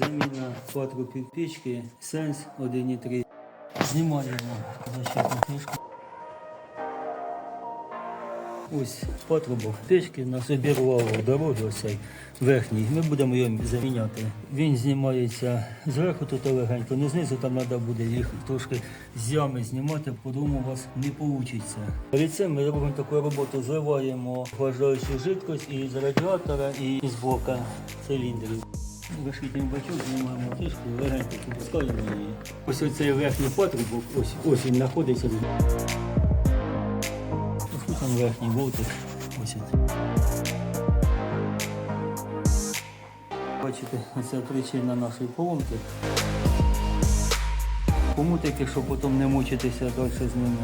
Заміна патрубків пічки Сенс 1.3. Знімаємо защитну книжку. Ось патрубок печки нас обірвало дорогу цей верхній. Ми будемо його заміняти. Він знімається зверху тут легенько, не знизу там треба буде їх трошки з ями знімати, по-другому у вас не вийде. Перед цим ми робимо таку роботу, зливаємо охлаждаючу жидкость і з радіатора, і з блока циліндрів. Вишитний бачок знімаємо трішки, легенько попускаємо її. Ось оцей верхній патрубок, ось, ось він знаходиться. Ось там верхній болтик. Ось. Бачите, це причина нашої поломки. Помутики, щоб потім не мучитися далі з ними.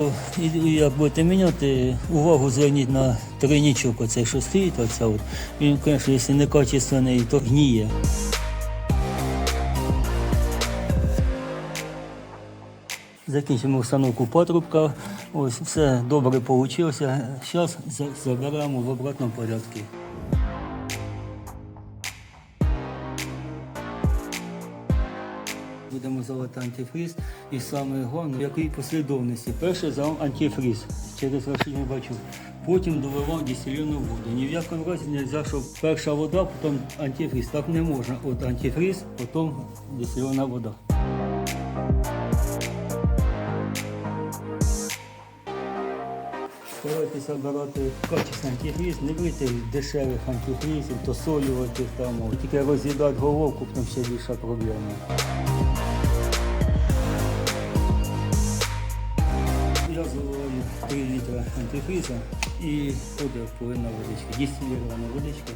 О, І, як будете міняти, увагу зверніть на тройничок, оцей, що стоїть, оце от. Він, звісно, якщо некачественний, то гніє. Закінчимо установку патрубка. Ось все добре вийшло. Зараз заберемо в обратному порядку. Будемо заливати антифриз і саме головне, в якій послідовності. Перше залив антифриз через рашення бачу. Потім доливав дистильовану воду. Ні в якому разі не можна, щоб перша вода, потім антифриз. Так не можна. От антифриз, потім дистильована вода. Старайтеся обирати качественний антифріз, не брати дешевих антифрізів, то солювати там, тільки роз'їдати головку, там ще більша проблема. Я заливаю 3 літра антифріза і подав повинна водичка, дистилірована водичка.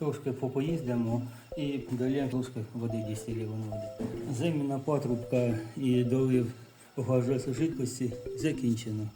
Трошки попоїздимо і далі трошки води дистилірованої води. Зимна патрубка і долив охлаждаючої жидкості закінчено.